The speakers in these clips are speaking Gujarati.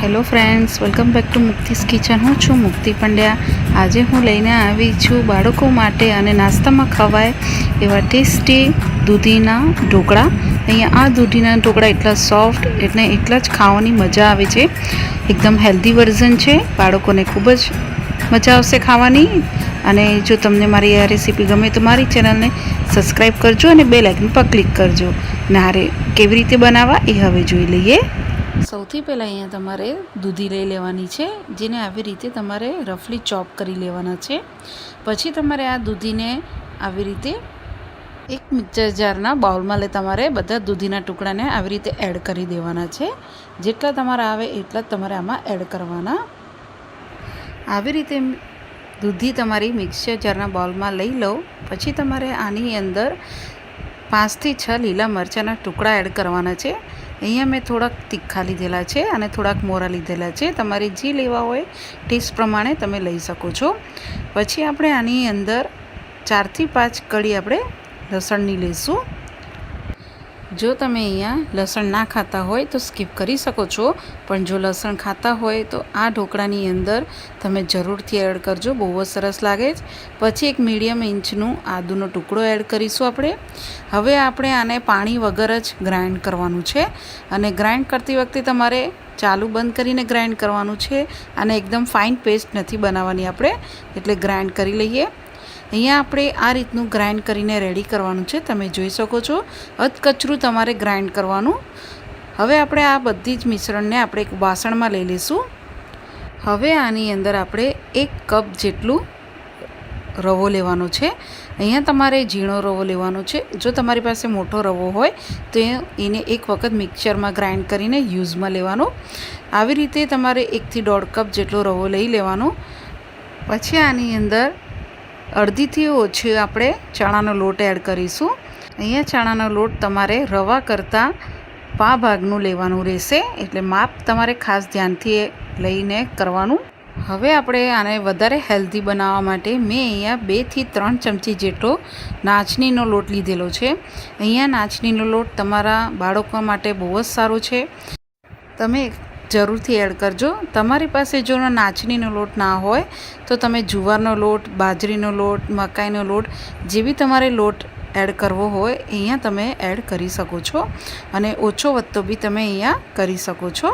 Hello friends, welcome back to Mukti's kitchen. હું છું મુક્તિ પંડ્યા. આજે હું લઈને આવી છું બાળકો માટે અને નાસ્તામાં ખવાય એવા ટેસ્ટી દૂધીના ઢોકળા. અહીંયા આ દૂધીના ઢોકળા એટલા સોફ્ટ, એટલે એટલા જ ખાવાની મજા આવે છે. એકદમ હેલ્ધી વર્ઝન છે. બાળકોને ખૂબ જ મજા આવશે ખાવાની. અને જો તમને મારી આ રેસીપી ગમે તો મારી ચેનલને સબસ્ક્રાઈબ કરજો અને બે લાઇકન પર ક્લિક કરજો. ને હારે કેવી રીતે બનાવવા એ હવે જોઈ લઈએ. સૌથી પહેલાં અહીંયા તમારે દૂધી લઈ લેવાની છે, જેને આવી રીતે તમારે રફલી ચોપ કરી લેવાના છે. પછી તમારે આ દૂધીને આવી રીતે એક મિક્સર જારના બાઉલમાં લે, તમારે બધા દૂધીના ટુકડાને આવી રીતે એડ કરી દેવાના છે. જેટલા તમારા આવે એટલા જ તમારે આમાં એડ કરવાના. આવી રીતે દૂધી તમારી મિક્સર જારના બાઉલમાં લઈ લો. પછી તમારે આની અંદર પાંચથી છ લીલા મરચાંના ટુકડા એડ કરવાના છે. અહીંયા મેં થોડાક તીખા લીધેલા છે અને થોડાક મોરા લીધેલા છે. તમારે જે લેવા હોય ટેસ્ટ પ્રમાણે તમે લઈ શકો છો. પછી આપણે આની અંદર ચારથી પાંચ કળી આપણે લસણની લઈશું. જો તમે અહીંયા લસણ ના ખાતા હોય તો સ્કીપ કરી શકો છો, પણ જો લસણ ખાતા હોય તો આ ઢોકળાની અંદર તમે જરૂરથી એડ કરજો, બહુ જ સરસ લાગે છે. પછી એક મીડિયમ ઇંચનું આદુનો ટુકડો એડ કરીશું આપણે. હવે આપણે આને પાણી વગર જ ગ્રાઇન્ડ કરવાનું છે અને ગ્રાઇન્ડ કરતી વખતે તમારે ચાલુ બંધ કરીને ગ્રાઇન્ડ કરવાનું છે અને એકદમ ફાઇન પેસ્ટ નથી બનાવવાની આપણે, એટલે ગ્રાઇન્ડ કરી લઈએ. અહીંયા આપણે આ રીતનું ગ્રાઇન્ડ કરીને રેડી કરવાનું છે. તમે જોઈ શકો છો. અધકચરું તમારે ગ્રાઇન્ડ કરવાનું. હવે આપણે આ બધી જ મિશ્રણને આપણે એક વાસણમાં લઈ લઈશું. હવે આની અંદર આપણે એક કપ જેટલું રવો લેવાનો છે. અહીંયા તમારે ઝીણો રવો લેવાનો છે. જો તમારી પાસે મોટો રવો હોય, તો એને એક વખત મિક્સરમાં ગ્રાઇન્ડ કરીને યુઝમાં લેવાનો. આવી રીતે તમારે એકથી દોઢ કપ જેટલો રવો લઈ લેવાનો. પછી આની અંદર અડધીથી ઓછી આપણે ચણાનો લોટ એડ કરીશું. અહીંયા ચણાનો લોટ તમારે રવા કરતાં પા ભાગનું લેવાનું રહેશે, એટલે માપ તમારે ખાસ ધ્યાનથી લઈને કરવાનું. હવે આપણે આને વધારે હેલ્ધી બનાવવા માટે મેં અહીંયા બેથી ત્રણ ચમચી જેટલો નાચનીનો લોટ લીધેલો છે. અહીંયા નાચનીનો લોટ તમારા બાળકો માટે બહુ જ સારો છે. તમે જરૂરથી એડ કરજો. તમારી પાસે જો નાચનીનો લોટ ના હોય, તો તમે જુવારનો લોટ, બાજરીનો લોટ, મકાઈનો લોટ, જે બી તમારે લોટ એડ કરવો હોય, અહીંયા તમે એડ કરી શકો છો. અને ઓછો વત્તો બી તમે અહીંયા કરી શકો છો.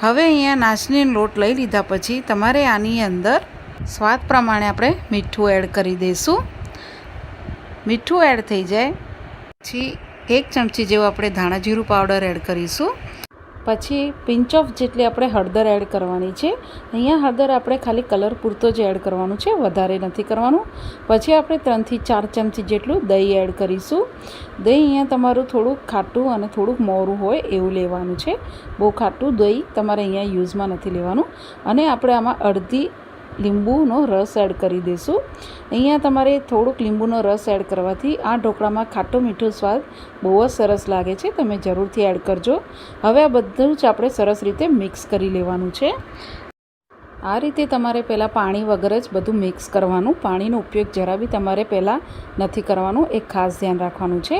હવે અહીંયા નાચનીનો લોટ લઈ લીધા પછી તમારે આની અંદર સ્વાદ પ્રમાણે આપણે મીઠું એડ કરી દઈશું. મીઠું એડ થઈ જાય. પછી એક ચમચી જેવું આપણે ધાણા જીરું પાવડર એડ કરીશું. પછી પિંચ ઓફ જેટલી આપણે હળદર એડ કરવાની છે, અહીંયા હળદર આપણે ખાલી કલર પૂરતો જ એડ કરવાનું છે, વધારે નથી કરવાનું. પછી આપણે ત્રણથી ચાર ચમચી જેટલું દહીં એડ કરીશું. દહીં અહીંયા તમારું થોડુંક ખાટું અને થોડુંક મોરું હોય એવું લેવાનું છે. બહુ ખાટું દહીં તમારે અહીંયા યુઝમાં નથી લેવાનું. અને આપણે આમાં અડધી લીંબુનો રસ એડ કરી દઈશું અહીંયા તમારે થોડુંક લીંબુનો રસ એડ કરવાથી આ ઢોકળામાં ખાટો મીઠો સ્વાદ બહુ જ સરસ લાગે છે, તમે જરૂરથી એડ કરજો. હવે આ બધું જ આપણે સરસ રીતે મિક્સ કરી લેવાનું છે. આ રીતે તમારે પહેલાં પાણી વગર જ બધું મિક્સ કરવાનું. પાણીનો ઉપયોગ જરા બી તમારે પહેલાં નથી કરવાનું એક ખાસ ધ્યાન રાખવાનું છે.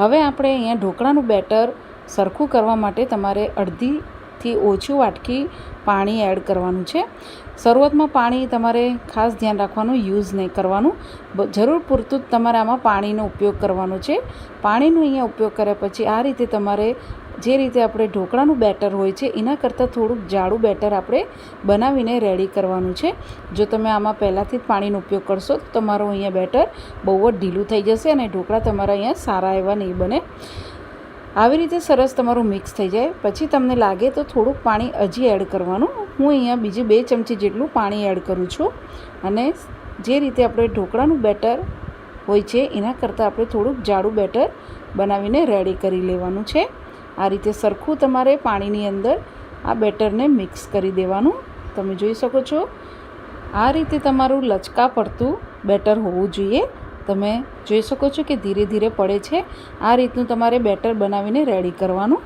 હવે આપણે અહીંયા ઢોકળાનું બેટર સરખું કરવા માટે તમારે અડધીથી ઓછું વાટકી પાણી એડ કરવાનું છે. શરૂઆતમાં પાણી તમારે ખાસ ધ્યાન રાખવાનું, યુઝ નહીં કરવાનું. જરૂર પૂરતું જ તમારે આમાં પાણીનો ઉપયોગ કરવાનો છે. પાણીનો અહીંયા ઉપયોગ કર્યા પછી આ રીતે તમારે જે રીતે આપણે ઢોકળાનું બેટર હોય છે, એના કરતાં થોડુંક જાડું બેટર આપણે બનાવીને રેડી કરવાનું છે. જો તમે આમાં પહેલાંથી જ પાણીનો ઉપયોગ કરશો, તો તમારું અહીંયા બેટર બહુ જ ઢીલું થઈ જશે અને ઢોકળા તમારા અહીંયા સારા એવા નહીં બને. આવી રીતે સરસ તમારું મિક્સ થઈ જાય. પછી તમને લાગે તો થોડુંક પાણી હજી એડ કરવાનું. હું અહીંયા બીજી બે ચમચી જેટલું પાણી એડ કરું છું. અને જે રીતે આપણે ઢોકળાનું બેટર હોય છે, એના કરતાં આપણે થોડુંક જાડું બેટર બનાવીને રેડી કરી લેવાનું છે. આ રીતે સરખું તમારે પાણીની અંદર આ બેટરને મિક્સ કરી દેવાનું. તમે જોઈ શકો છો. આ રીતે તમારું લચકા પડતું બેટર હોવું જોઈએ. તમે જોઈ શકો છો કે ધીરે ધીરે પડે છે. આ રીતનું તમારે બેટર બનાવીને રેડી કરવાનું.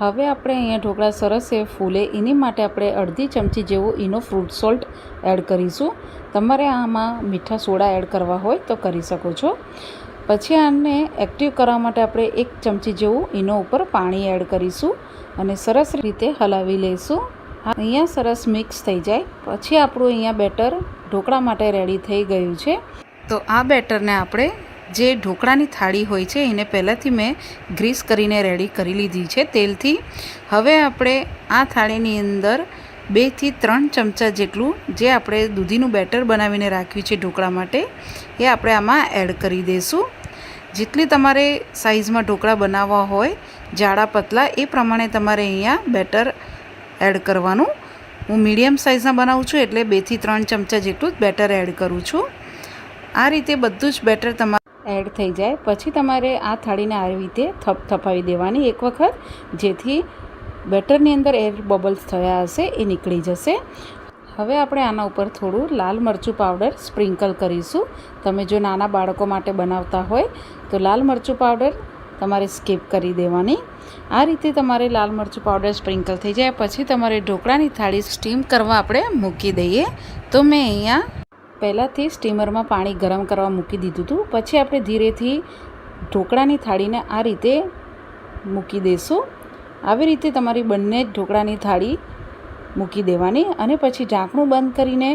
હવે આપણે અહીંયા ઢોકળા સરસ એ ફૂલે. એની માટે આપણે અડધી ચમચી જેવો એનો ફ્રૂટ સોલ્ટ એડ કરીશું. તમારે આમાં મીઠા સોડા એડ કરવા હોય તો કરી શકો છો. પછી આને એક્ટિવ કરવા માટે આપણે એક ચમચી જેવું એનો ઉપર પાણી એડ કરીશું અને સરસ રીતે હલાવી લઈશું. અહીંયા સરસ મિક્સ થઈ જાય. પછી આપણું અહીંયા બેટર ઢોકળા માટે રેડી થઈ ગયું છે. તો આ બેટરને આપણે જે ઢોકળાની થાળી હોય છે, એને પહેલાંથી મેં ગ્રીસ કરીને રેડી કરી લીધી છે તેલથી. હવે આપણે આ થાળીની અંદર બેથી ત્રણ ચમચા જેટલું જે આપણે દૂધીનું બેટર બનાવીને રાખ્યું છે ઢોકળા માટે, એ આપણે આમાં એડ કરી દઈશું જેટલી તમારે સાઇઝમાં ઢોકળા બનાવવા હોય, જાડા, પતલા, એ પ્રમાણે તમારે અહીંયા બેટર એડ કરવાનું. હું મીડિયમ સાઇઝના બનાવું છું એટલે બેથી ત્રણ ચમચા જેટલું બેટર એડ કરું છું. આ રીતે બધું જ બેટર તમારે એડ થઈ જાય. પછી તમારે આ થાળીને આવી રીતે થપ થપાવી દેવાની એક વખત, જેથી બેટરની અંદર એર બબલ્સ થયા હશે, એ નીકળી જશે. હવે આપણે આના ઉપર થોડું લાલ મરચું પાવડર સ્પ્રિંકલ કરીશું. તમે જો નાના બાળકો માટે બનાવતા હોય, તો લાલ મરચું પાવડર તમારે સ્કીપ કરી દેવાની. આ રીતે તમારે લાલ મરચું પાવડર સ્પ્રિંકલ થઈ જાય. પછી તમારે ઢોકળાની થાળી સ્ટીમ કરવા આપણે મૂકી દઈએ. તો મેં અહીંયા પહેલાંથી સ્ટીમરમાં પાણી ગરમ કરવા મૂકી દીધું હતું. પછી આપણે ધીરેથી ઢોકળાની થાળીને આ રીતે મૂકી દઈશું આવી રીતે તમારી બંને જ ઢોકળાની થાળી મૂકી દેવાની અને પછી ઢાંકણું બંધ કરીને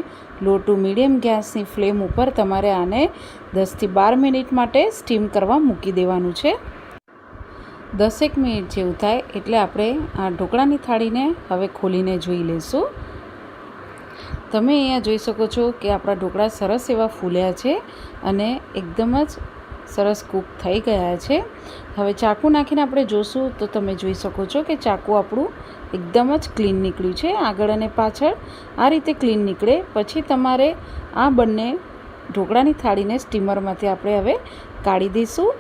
લો ટુ મીડિયમ ગેસની ફ્લેમ ઉપર તમારે આને દસથી બાર મિનિટ માટે સ્ટીમ કરવા મૂકી દેવાનું છે. દસેક મિનિટ જેવું થાય એટલે આપણે આ ઢોકળાની થાળીને હવે ખોલીને જોઈ લઈશું. તમે અહીંયા જોઈ શકો છો કે આપણા ઢોકળા સરસ એવા ફૂલ્યા છે અને એકદમ જ સરસ કૂક થઈ ગયા છે. હવે ચાકુ નાખીને આપણે જોશું તો તમે જોઈ શકો છો કે ચાકુ આપણું એકદમ જ ક્લીન નીકળ્યું છે. આગળ અને પાછળ આ રીતે ક્લીન નીકળે. પછી તમારે આ બંને ઢોકળાની થાળીને સ્ટીમરમાંથી આપણે હવે કાઢી દઈશું.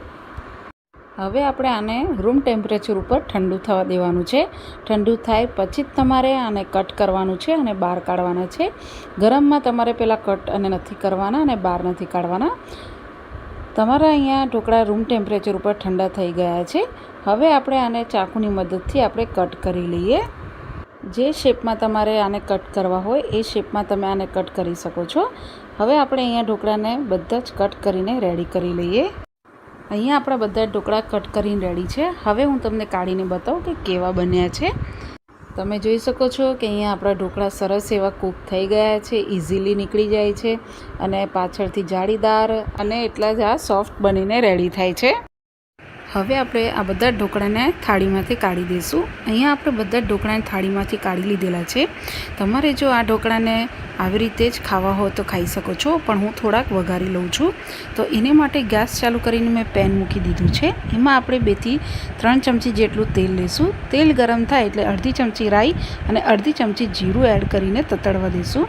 હવે આપણે આને રૂમ ટેમ્પરેચર ઉપર ઠંડુ થવા દેવાનું છે. ઠંડુ થાય પછી જ તમારે આને કટ કરવાનું છે અને બહાર કાઢવાના છે. ગરમમાં તમારે પહેલાં કટ અને નથી કરવાના અને બહાર નથી કાઢવાના. તમારા અહીંયા ઢોકળા રૂમ ટેમ્પરેચર ઉપર ઠંડા થઈ ગયા છે. હવે આપણે આને ચાકુની મદદથી આપણે કટ કરી લઈએ. જે શેપમાં તમારે આને કટ કરવા હોય એ શેપમાં તમે આને કટ કરી શકો છો. હવે આપણે અહીંયા ઢોકળાને બધા જ કટ કરીને રેડી કરી લઈએ. અહીંયા આપણા બધા ઢોકળા કટ કરીને રેડી છે. હવે હું તમને કાઢીને બતાવું કે કેવા બન્યા છે. તમે જોઈ શકો છો કે અહીંયા આપણા ઢોકળા સરસ એવા કૂક થઈ ગયા છે ઇઝીલી નીકળી જાય છે અને પાછળથી જાળીદાર અને એટલા જ આ સોફ્ટ બનીને રેડી થાય છે. હવે આપણે આ બધા ઢોકળાને થાળીમાંથી કાઢી દઈશું. અહીંયા આપણે બધા ઢોકળાને થાળીમાંથી કાઢી લીધેલા છે. તમારે જો આ ઢોકળાને આવી રીતે જ ખાવા હોય તો ખાઈ શકો છો, પણ હું થોડાક વઘારી લઉં છું. તો એને માટે ગેસ ચાલુ કરીને મેં પેન મૂકી દીધું છે. એમાં આપણે બેથી ત્રણ ચમચી જેટલું તેલ લઈશું તેલ ગરમ થાય એટલે અડધી ચમચી રાઈ અને અડધી ચમચી જીરું એડ કરીને તતડવા દઈશું.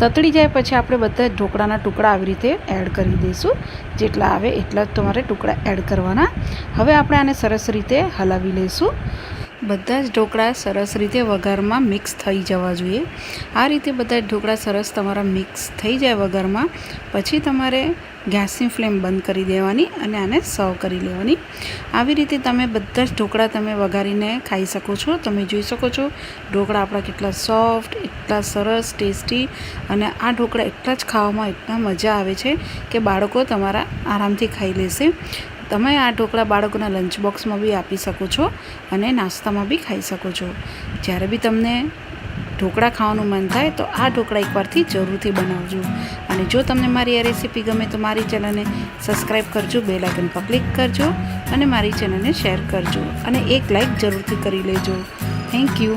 તતડી જાય પછી આપણે બધા ઢોકળાના ટુકડા આવી રીતે એડ કરી દઈશું. જેટલા આવે એટલા જ તમારે ટુકડા એડ કરવાના. હવે આપણે આને સરસ રીતે હલાવી લઈશું. બધા જ ઢોકળા સરસ રીતે વઘારમાં મિક્સ થઈ જવા જોઈએ. આ રીતે બધા જ ઢોકળા સરસ તમારા મિક્સ થઈ જાય વઘારમાં. પછી તમારે ગેસની ફ્લેમ બંધ કરી દેવાની અને આને સર્વ કરી લેવાની. આવી રીતે તમે બધા જ ઢોકળા તમે વઘારીને ખાઈ શકો છો. તમે જોઈ શકો છો, ઢોકળા આપણા કેટલા સોફ્ટ, એટલા સરસ, ટેસ્ટી અને આ ઢોકળા એટલા જ ખાવામાં એટલા મજા આવે છે કે બાળકો તમારા આરામથી ખાઈ લેશે. તમે આ ઢોકળા બાળકોના લંચ બોક્સમાં બી આપી શકો છો અને નાસ્તામાં બી ખાઈ શકો છો. જ્યારે બી તમને ઢોકળા ખાવાનું મન થાય તો આ ઢોકળા એકવારથી જરૂરથી બનાવજો. અને જો તમને મારી આ રેસીપી ગમે તો મારી ચેનલને સબસ્ક્રાઈબ કરજો બે લાઇકન પર ક્લિક કરજો અને મારી ચેનલને શેર કરજો અને એક લાઇક જરૂરથી કરી લેજો. Thank you